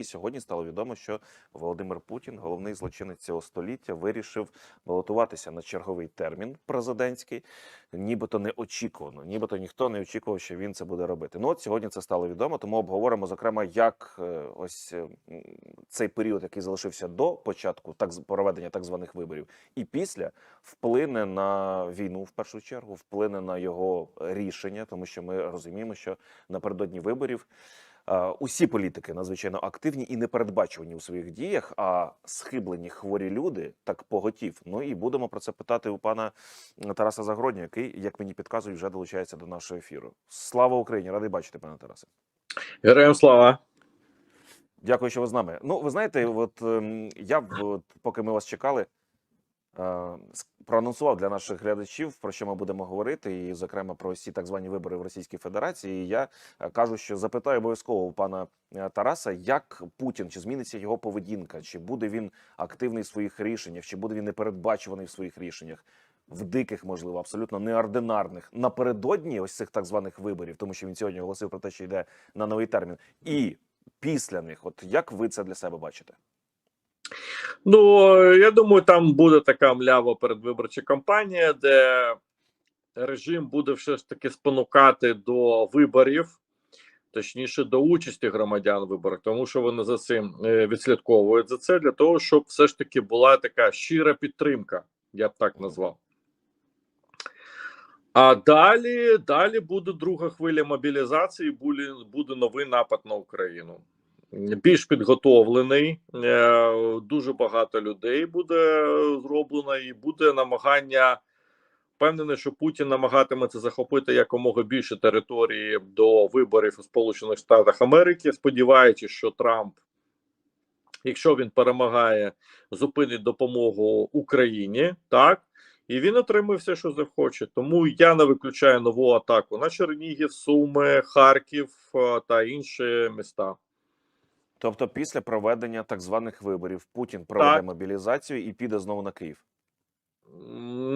І сьогодні стало відомо, що Володимир Путін, головний злочинець цього століття, вирішив балотуватися на черговий термін президентський, нібито неочікувано, нібито ніхто не очікував, що він це буде робити. Ну от сьогодні це стало відомо, тому обговоримо зокрема, як е, ось е, цей період, який залишився до початку так проведення так званих виборів, і після вплине на війну в першу чергу, вплине на його рішення, тому що ми розуміємо, що напередодні виборів. Е, Усі політики надзвичайно активні і непередбачувані у своїх діях, а схиблені хворі люди так поготів. Ну і будемо про це питати у пана Тараса Загородня, який, як мені підказують, вже долучається до нашого ефіру. Слава Україні! Радий бачити, пане Тарасе. Героям слава. Дякую, що ви з нами. Ну, ви знаєте, от ем, я от, поки ми вас чекали, проанонсував для наших глядачів, про що ми будемо говорити, і, зокрема, про всі так звані вибори в Російській Федерації. І я е, кажу, що запитаю обов'язково у пана е, Тараса, як Путін, чи зміниться його поведінка, чи буде він активний в своїх рішеннях, чи буде він непередбачуваний в своїх рішеннях. В диких, можливо, абсолютно неординарних напередодні ось цих так званих виборів, тому що він сьогодні оголосив про те, що йде на новий термін, і після них. От як ви це для себе бачите? Ну я думаю, там буде така млява передвиборча кампанія, де режим буде все ж таки спонукати до виборів, точніше до участі громадян в виборах, тому що вони за цим е, відслідковують за це для того, щоб все ж таки була така щира підтримка, я б так назвав. А далі, далі буде друга хвиля мобілізації, буде, буде новий напад на Україну. Більш підготовлений, е, дуже багато людей буде зроблено, і буде намагання. Впевнений, що Путін намагатиметься захопити якомога більше території до виборів у Сполучених Штатах Америки, сподіваючись, що Трамп, якщо він перемагає, зупинить допомогу Україні, так і він отримує все, що захоче. Тому я не виключаю нову атаку на Чернігів, Суми, Харків е, та інші міста. Тобто, після проведення так званих виборів Путін проведе Так. мобілізацію і піде знову на Київ.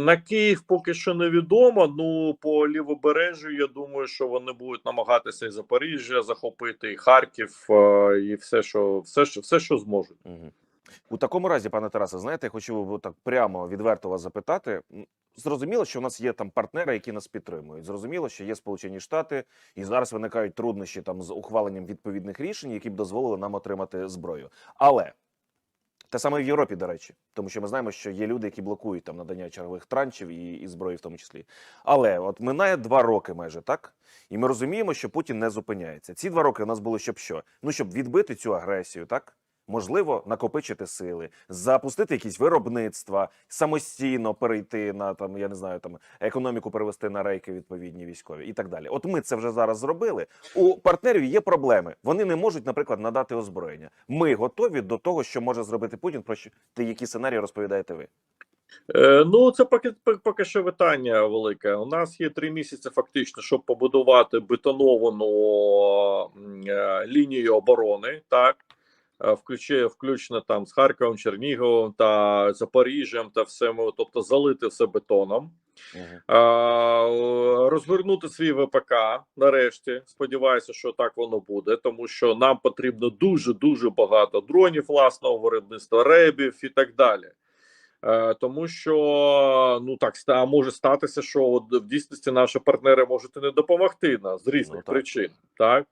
На Київ поки що невідомо. Ну по лівобережжю я думаю, що вони будуть намагатися і Запоріжжя захопити, і Харків, е, і все, що все, що все, що зможуть. Угу. У такому разі, пане Тарасе, знаєте, я хочу так прямо відверто вас запитати. Зрозуміло, що у нас є там партнери, які нас підтримують. Зрозуміло, що є Сполучені Штати, і зараз виникають труднощі там з ухваленням відповідних рішень, які б дозволили нам отримати зброю. Але те саме в Європі, до речі, тому що ми знаємо, що є люди, які блокують там надання чергових траншів і, і зброї, в тому числі. Але от минає два роки майже так, і ми розуміємо, що Путін не зупиняється. Ці два роки у нас було щоб що? Ну щоб відбити цю агресію, так можливо, накопичити сили, запустити якісь виробництва, самостійно перейти на там, я не знаю, там економіку перевести на рейки відповідні військові і так далі. От ми це вже зараз зробили. У партнерів є проблеми. Вони не можуть, наприклад, надати озброєння. Ми готові до того, що може зробити Путін. Про що ти які сценарії розповідаєте ви? Е, ну це поки поки- що питання велике. У нас є три місяці, фактично, щоб побудувати бетоновану е, лінію оборони, так. Е, Включає включно там з Харковом, Черніговом та Запоріжжям та все, ми, тобто залити все бетоном. Угу. Е, розгорнути свій ВПК нарешті. Сподіваюся, що так воно буде, тому що нам потрібно дуже дуже багато дронів власного виробництва, ребів і так далі. Е, тому що ну так може статися, що от в дійсності наші партнери можуть і не допомогти нас з різних Ну, так. причин, так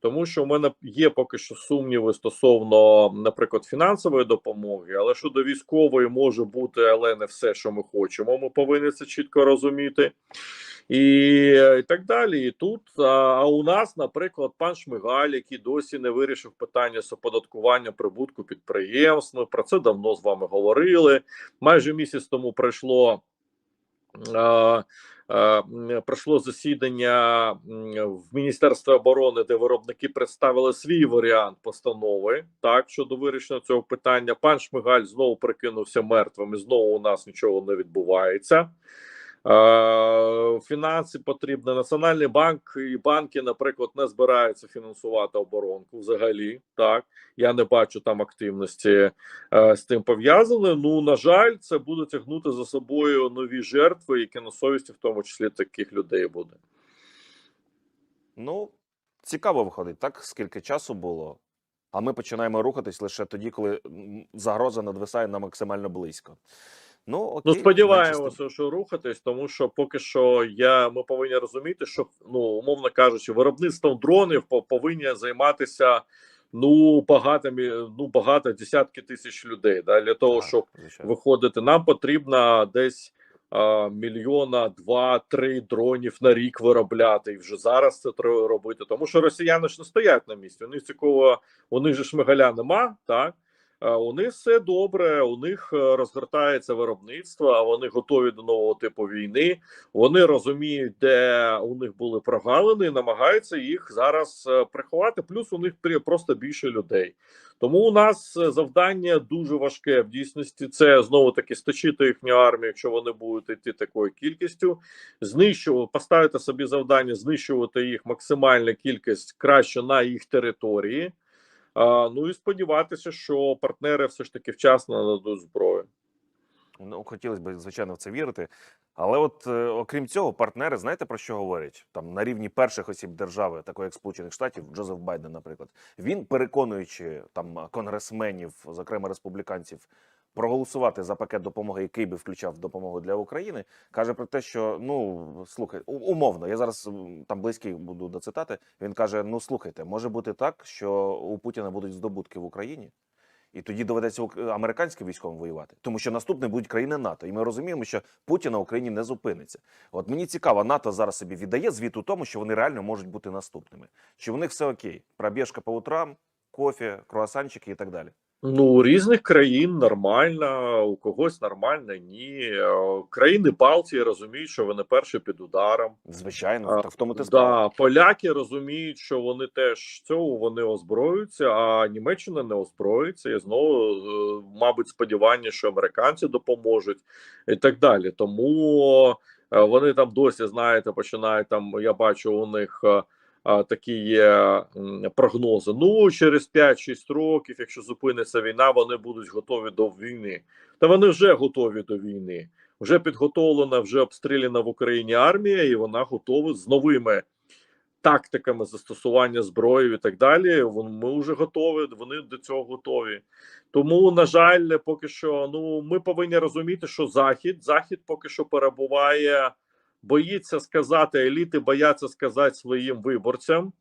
тому що в мене є поки що сумніви стосовно, наприклад, фінансової допомоги, але щодо військової може бути, але не все, що ми хочемо. Ми повинні це чітко розуміти. І, і так далі. І тут а, а у нас, наприклад, пан Шмигаль, який досі не вирішив питання з оподаткування прибутку підприємств. Ми про це давно з вами говорили. Майже місяць тому пройшло. А, пройшло засідання в Міністерстві оборони, де виробники представили свій варіант постанови так щодо вирішення цього питання. Пан Шмигаль знову прикинувся мертвим, і знову у нас нічого не відбувається. Е, Фінанси потрібні. Національний банк і банки, наприклад, не збираються фінансувати оборонку взагалі. Так я не бачу там активності е, з тим пов'язане. Ну на жаль, це буде тягнути за собою нові жертви, які на совісті, в тому числі таких людей буде. Ну цікаво виходить, так скільки часу було. А ми починаємо рухатись лише тоді, коли загроза надвисає на максимально близько. Ну, окей, Ну, сподіваємося, що рухатись, тому що поки що я ми повинні розуміти, що ну умовно кажучи, виробництвом дронів по- повинні займатися ну багато ну багато десятки тисяч людей. Да, для того, Так, щоб звичайно. виходити, нам потрібно десь а, мільйона два-три дронів на рік виробляти, і вже зараз це треба робити. Тому що росіяни ж не стоять на місці. Них цікаво, у них же шмигаля нема, так. У них все добре, у них е, розгортається виробництво, вони готові до нового типу війни. Вони розуміють, де у них були прогалини, намагаються їх зараз е, приховати. Плюс у них просто більше людей. Тому у нас е, завдання дуже важке. В дійсності це знову таки сточити їхню армію, якщо вони будуть йти такою кількістю, знищувати, поставити собі завдання, знищувати їх максимальна кількість краще на їх території. Ну і сподіватися, що партнери все ж таки вчасно нададуть зброю. Ну, хотілося б, звичайно, в це вірити. Але от е, окрім цього, партнери, знаєте про що говорять? Там на рівні перших осіб держави, такої як Сполучених Штатів, Джозеф Байден, наприклад, він переконуючи там конгресменів, зокрема республіканців, проголосувати за пакет допомоги, який би включав допомогу для України, каже про те, що ну слухай, умовно, я зараз там близький буду до цитати. Він каже: Ну слухайте, може бути так, що у Путіна будуть здобутки в Україні. І тоді доведеться американським військовим воювати, тому що наступне будуть країни НАТО. І ми розуміємо, що Путін на Україні не зупиниться. От мені цікаво, НАТО зараз собі віддає звіт у тому, що вони реально можуть бути наступними. Чи в них все окей? Пробіжка по утрам, кофе, круасанчики і так далі. Ну, у різних країн нормально, у когось нормально, ні. Е, Країни Балтії розуміють, що вони перші під ударом. Звичайно, А, так в тому ти. Да, поляки розуміють, що вони теж цього вони озброюються, а Німеччина не озброїться. І знову, е, мабуть, сподівання, що американці допоможуть і так далі. Тому е, вони там досі, знаєте, починають там. Я бачу у них. Такі є прогнози. Ну, через 5-6 років, якщо зупиниться війна, вони будуть готові до війни. Та вони вже готові до війни. Вже підготовлена, вже обстріляна в Україні армія, і вона готова з новими тактиками застосування зброї і так далі. Ми вже готові, вони до цього готові. Тому, на жаль, поки що, ну ми повинні розуміти, що захід захід поки що перебуває, боїться сказати еліти, бояться сказати своїм виборцям.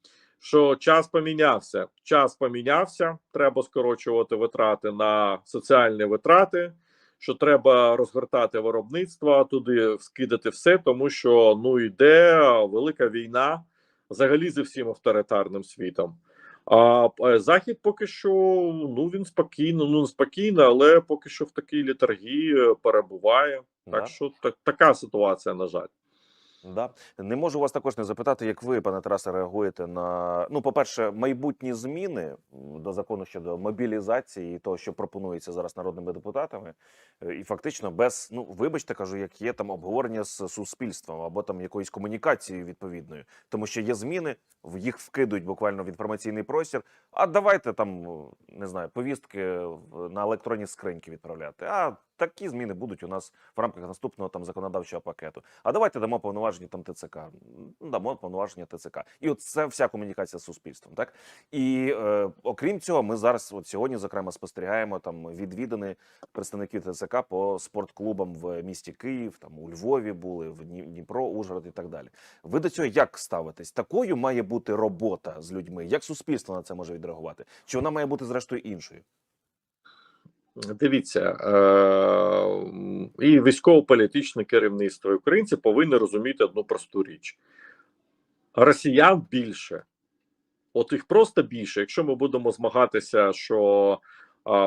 Що час помінявся, час помінявся. Треба скорочувати витрати на соціальні витрати. Що треба розгортати виробництво, туди скидати все, тому що ну йде велика війна взагалі зі всім авторитарним світом. А захід поки що ну він спокійно, ну спокійно, але поки що в такій літаргії перебуває. Так що так, така ситуація, на жаль. Да. Не можу вас також не запитати, як ви, пане Тарасе, реагуєте на ну, по-перше, майбутні зміни до закону щодо мобілізації того, що пропонується зараз народними депутатами, Е, і фактично без ну вибачте, кажу, як є там обговорення з суспільством або там якоюсь комунікацією відповідною, тому що є зміни, в їх вкидують буквально в інформаційний простір. А давайте там не знаю, повістки на електронні скриньки відправляти. А такі зміни будуть у нас в рамках наступного там законодавчого пакету. А давайте дамо повноваження там ТЦК. Дамо повноваження ТЦК. І от це вся комунікація з суспільством. Так і е, окрім цього, ми зараз, от сьогодні, зокрема, спостерігаємо там відвідини представників ТЦК по спортклубам в місті Київ, там у Львові були, в Дні- Дніпро, Ужгород і так далі. Ви до цього як ставитесь? Такою має бути робота з людьми. Як суспільство на це може відреагувати? Чи вона має бути зрештою іншою? Дивіться, е- і військово-політичне керівництво і українці повинні розуміти одну просту річ: росіян більше. От їх просто більше. Якщо ми будемо змагатися, що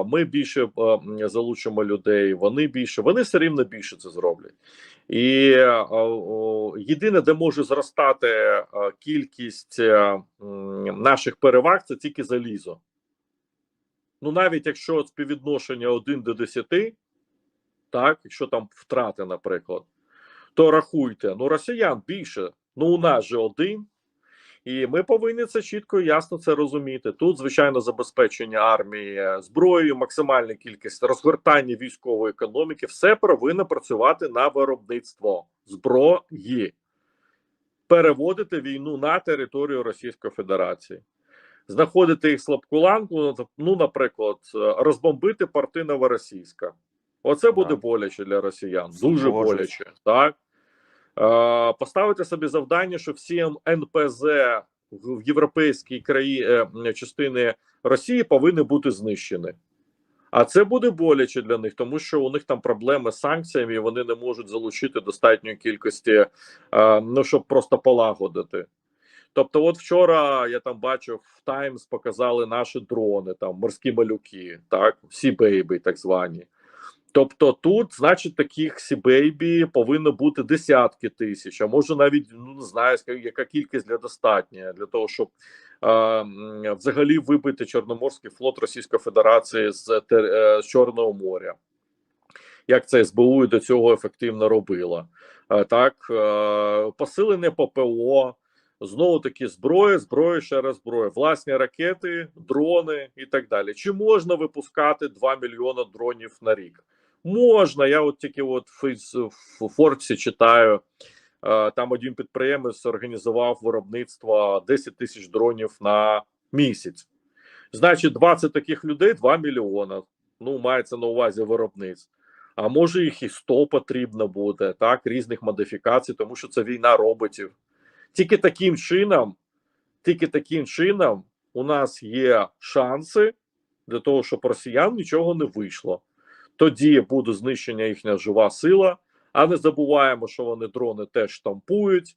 ми більше а, залучимо людей, вони більше, вони все рівно більше це зроблять. І єдине, де може зростати а, кількість наших переваг, це тільки залізо. Ну, навіть якщо співвідношення 1 до 10, так, якщо там втрати, наприклад, то рахуйте, ну росіян більше, ну у нас же один. І ми повинні це чітко і ясно це розуміти. Тут, звичайно, забезпечення армії зброєю, максимальна кількість розгортання військової економіки, все повинно працювати на виробництво зброї, переводити війну на територію Російської Федерації. Знаходити їх слабку ланку, ну, ну, наприклад, е, розбомбити порти Новоросійська. Оце буде боляче для росіян. Дуже боляче. Так? Е, поставити собі завдання, що всі НПЗ в в європейській краї... е, частини Росії повинні бути знищені. А це буде боляче для них, тому що у них там проблеми з санкціями, і вони не можуть залучити достатньої кількості, е, ну щоб просто полагодити. Тобто, от вчора я там бачив в Times показали наші дрони, там морські малюки, так, Сі-бейбі, так звані. Тобто, тут, значить, таких Сі-бейбі повинно бути десятки тисяч, а може навіть ну не знаю, яка кількість для достатня для того, щоб е, взагалі вибити Чорноморський флот Російської Федерації з, е, з Чорного моря. Як це СБУ і до цього ефективно робила. Так, е, посилене ППО, знову таки зброя, зброя, ще раз зброя, власні ракети, дрони і так далі. Чи можна випускати 2 мільйони дронів на рік? Можна. Я от тільки от в, Форбсі читаю. е, Там один підприємець організував виробництво 10 тисяч дронів на місяць. Значить, 20 таких людей 2 мільйона. Ну, мається на увазі виробництв. А може їх і 100 потрібно буде, так, різних модифікацій, тому що це війна роботів. Тільки таким чином, тільки таким чином у нас є шанси для того, щоб росіян нічого не вийшло. Тоді буде знищення їхня жива сила. А не забуваємо, що вони дрони теж штампують.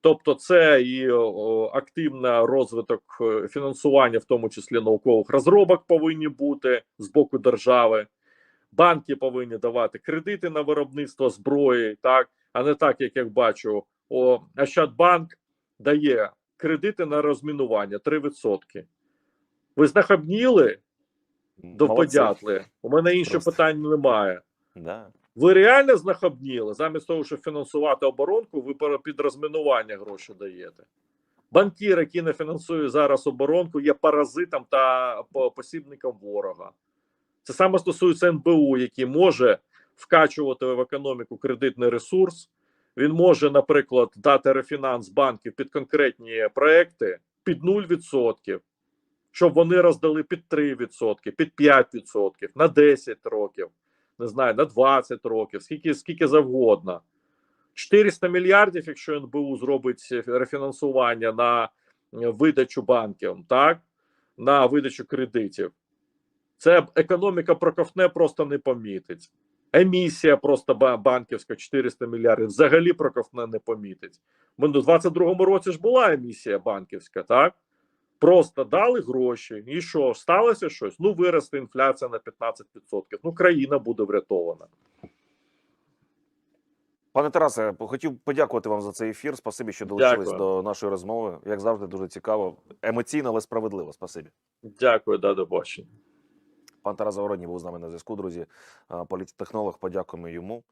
Тобто, це і о, активний розвиток е, фінансування, в тому числі наукових розробок, повинні бути з боку держави. Банки повинні давати кредити на виробництво зброї, так а не так, як я бачу, о, Ощадбанк дає кредити на розмінування 3%. Ви знахабніли до подятли. У мене інших питань немає. Да. Ви реально знахабніли? Замість того, щоб фінансувати оборонку, ви під розмінування гроші даєте. Банкір, який не фінансує зараз оборонку, є паразитом та посібником ворога. Це саме стосується НБУ, який може вкачувати в економіку кредитний ресурс. Він може, наприклад, дати рефінанс банків під конкретні проекти під 0%, щоб вони роздали під 3%, під 5%, на 10 років не знаю, на 20 років, скільки, скільки завгодно. 400 мільярдів, якщо НБУ зробить рефінансування на видачу банків, так, на видачу кредитів. Це економіка проковтне просто не помітить. Емісія просто банківська 400 мільярдів взагалі проковтне не помітить. Ми у 22-му році ж була емісія банківська, так? Просто дали гроші, і що сталося щось? Ну, виросте інфляція на 15%. Ну, країна буде врятована. Пане Тарасе, хотів подякувати вам за цей ефір. Спасибі, що долучились Дякую. до нашої розмови. Як завжди, дуже цікаво, емоційно, але справедливо. Спасибі. Дякую, да, до бачення. Пан Тарас Загородній був з нами на зв'язку, друзі. Політтехнолог, подякуємо йому.